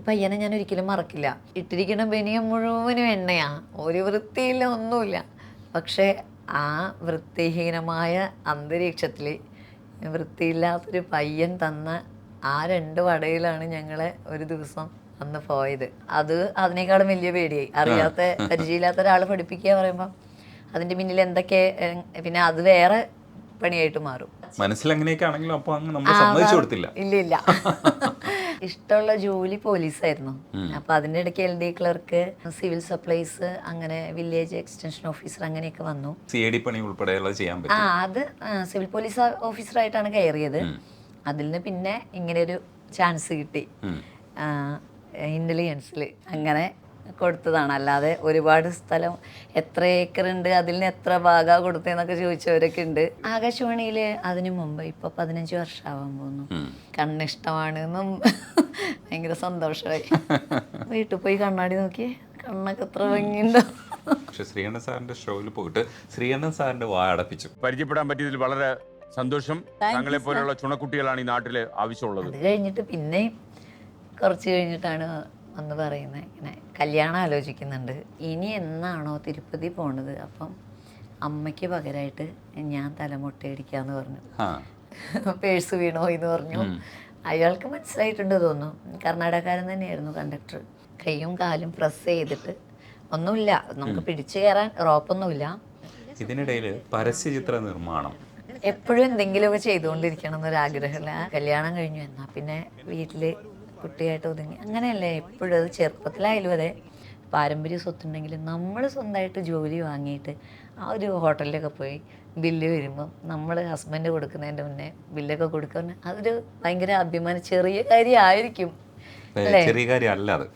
ഈ പയ്യനെ ഞാൻ ഒരിക്കലും മറക്കില്ല. ഇട്ടിരിക്കുന്ന ബനിയം മുഴുവനും എണ്ണയാ. ഒരു വൃത്തിയില്ല ഒന്നുമില്ല. പക്ഷേ ആ വൃത്തിഹീനമായ അന്തരീക്ഷത്തിൽ വൃത്തിയില്ലാത്തൊരു പയ്യൻ തന്ന ആ രണ്ട് വടയിലാണ് ഞങ്ങളെ ഒരു ദിവസം അന്ന് പോയത്. അത് അതിനേക്കാളും വലിയ പേടിയായി. അറിയാത്ത പരിചയമില്ലാത്ത ഒരാൾ പഠിപ്പിക്കുക പറയുമ്പോൾ അതിന്റെ പിന്നിൽ എന്തൊക്കെ പിന്നെ അത് വേറെ പണിയായിട്ട് മാറും. മനസ്സിൽ അങ്ങനെയൊക്കെ ആണെങ്കിലും അപ്പൊ അങ്ങ് നമ്മൾ സമ്മതിച്ചു കൊടുത്തില്ല. ഇല്ല ഇല്ല. ഇഷ്ടമുള്ള ജോലി പോലീസായിരുന്നു. അപ്പൊ അതിന്റെ ഇടയ്ക്ക് L D clerk civil supplies അങ്ങനെ വില്ലേജ് എക്സ്റ്റൻഷൻ ഓഫീസർ അങ്ങനെയൊക്കെ വന്നു. സി ഡി പണി ഉൾപ്പെടെയുള്ള ചെയ്യാൻ ആ അത് സിവിൽ പോലീസ് ഓഫീസറായിട്ടാണ് കയറിയത്. അതിൽ നിന്ന് പിന്നെ ഇങ്ങനെ ഒരു ചാൻസ് കിട്ടി ഇന്റലിജൻസിൽ അങ്ങനെ കൊടുത്തതാണ്. അല്ലാതെ ഒരുപാട് സ്ഥലം എത്ര ഏക്കർ ഉണ്ട് അതിൽ നിന്ന് എത്ര ഭാഗ കൊടുത്തതെന്നൊക്കെ ചോദിച്ചവരൊക്കെ ഉണ്ട്. ആകാശവാണിയിൽ അതിനു മുമ്പ് ഇപ്പൊ പതിനഞ്ച് വർഷമാവാൻ പോകുന്നു. കണ്ണിഷ്ടമാണ് എന്നും ഭയങ്കര സന്തോഷമായി. വീട്ടിൽ പോയി കണ്ണാടി നോക്കി കണ്ണൊക്കെ എത്ര ഭംഗിയുണ്ടോ. പക്ഷെ ശ്രീകണ്ഠൻ സാറിന്റെ ഷോയിൽ പോയിട്ട് ശ്രീകണ്ഠൻ സാറിന്റെ വാ അടപ്പിച്ചു. പരിചയപ്പെടാൻ പറ്റിയതിൽ വളരെ സന്തോഷം. താങ്കളെ പോലെയുള്ള ചുണക്കുട്ടികളാണ് ഈ നാട്ടിൽ ആവശ്യമുള്ളത്. അത് കഴിഞ്ഞിട്ട് പിന്നെയും കുറച്ച് കഴിഞ്ഞിട്ടാണ് വന്ന് പറയുന്നത് ഇങ്ങനെ കല്യാണം ആലോചിക്കുന്നുണ്ട്. ഇനി എന്നാണോ തിരുപ്പതി പോണത്? അപ്പം അമ്മയ്ക്ക് പകരമായിട്ട് ഞാൻ തലമുട്ടയടിക്കാന്ന് പറഞ്ഞു. പേഴ്സ് വീണോ എന്ന് പറഞ്ഞു. അയാൾക്ക് മനസ്സിലായിട്ടുണ്ട് തോന്നുന്നു. കർണാടകക്കാരൻ തന്നെയായിരുന്നു കണ്ടക്ടർ. കൈയും കാലും പ്രസ് ചെയ്തിട്ട് ഒന്നുമില്ല. നമുക്ക് പിടിച്ചു കയറാൻ റോപ്പൊന്നുമില്ല ഇതിനിടയിൽ പരസ്യചിത്ര നിർമ്മാണം. എപ്പോഴും എന്തെങ്കിലുമൊക്കെ ചെയ്തുകൊണ്ടിരിക്കണം എന്നൊരാഗ്രഹമില്ല കല്യാണം കഴിഞ്ഞു. എന്നാൽ പിന്നെ വീട്ടിൽ കുട്ടിയായിട്ട് ഒതുങ്ങി. അങ്ങനെയല്ലേ എപ്പോഴും അത് ചെറുപ്പത്തിലായാലും അതെ. പാരമ്പര്യ സ്വത്തുണ്ടെങ്കിൽ നമ്മൾ സ്വന്തമായിട്ട് ജോലി വാങ്ങിയിട്ട് ആ ഒരു ഹോട്ടലിലൊക്കെ പോയി ബില്ല് വരുമ്പം നമ്മൾ ഹസ്ബൻഡ് കൊടുക്കുന്നതിന്റെ മുന്നേ ബില്ലൊക്കെ കൊടുക്കുന്ന അതൊരു ഭയങ്കര അഭിമാനം. ചെറിയ കാര്യമായിരിക്കും ചെറിയ കാര്യമല്ല അത്.